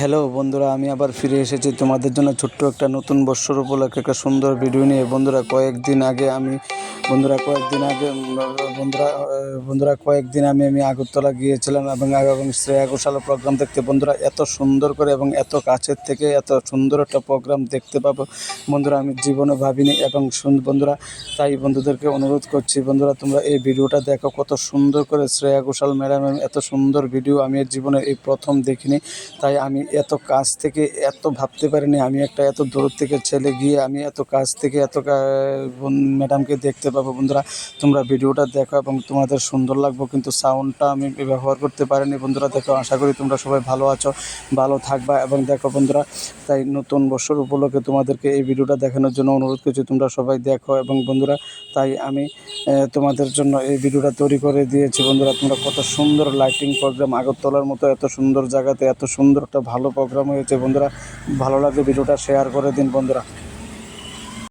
Hello বন্ধুরা, আমি আবার ফিরে এসেছি তোমাদের জন্য ছোট্ট একটা নতুন বৎসর উপলক্ষে একটা সুন্দর ভিডিও নিয়ে। বন্ধুরা, কয়েকদিন আগে আমি বন্ধুরা, কয়েকদিন আগে, বন্ধুরা বন্ধুরা, কয়েকদিন আমি আমি আগরতলা গিয়েছিলাম এবং এবং শ্রেয়া ঘোষাল প্রোগ্রাম দেখতে। বন্ধুরা, এত সুন্দর করে এবং এত কাছের থেকে এত সুন্দর একটা প্রোগ্রাম দেখতে পাবো। বন্ধুরা, আমি জীবনে ভাবিনি এবং বন্ধুরা, তাই বন্ধুদেরকে অনুরোধ করছি, বন্ধুরা, তোমরা এই ভিডিওটা দেখো। কত সুন্দর করে শ্রেয়া ঘোষাল ম্যাডাম এত সুন্দর ভিডিও আমি জীবনে এই প্রথম দেখিনি। তাই আমি এত কাছ থেকে এত ভাবতে পারিনি, আমি একটা এত দূর থেকে ছেলে গিয়ে আমি এত কাছ থেকে এত ম্যাডামকে দেখতে পাবো। বন্ধুরা, তোমরা ভিডিওটা দেখো এবং তোমাদের সুন্দর লাগবো, কিন্তু সাউন্ডটা আমি ব্যবহার করতে পারিনি। বন্ধুরা, দেখো, আশা করি তোমরা সবাই ভালো আছো, ভালো থাকবা এবং দেখো, বন্ধুরা, তাই নতুন বছর উপলক্ষে তোমাদেরকে এই ভিডিওটা দেখানোর জন্য অনুরোধ করছি, তোমরা সবাই দেখো এবং বন্ধুরা, তাই আমি তোমাদের জন্য এই ভিডিওটা তৈরি করে দিয়েছি। বন্ধুরা, তোমরা কত সুন্দর লাইটিং প্রোগ্রাম আগরতলার মতো, এত সুন্দর জায়গাতে, এত সুন্দর একটা ভালো প্রোগ্রাম হয়েছে বন্ধুরা। ভালো লাগলে ভিডিওটা শেয়ার করে দিন বন্ধুরা।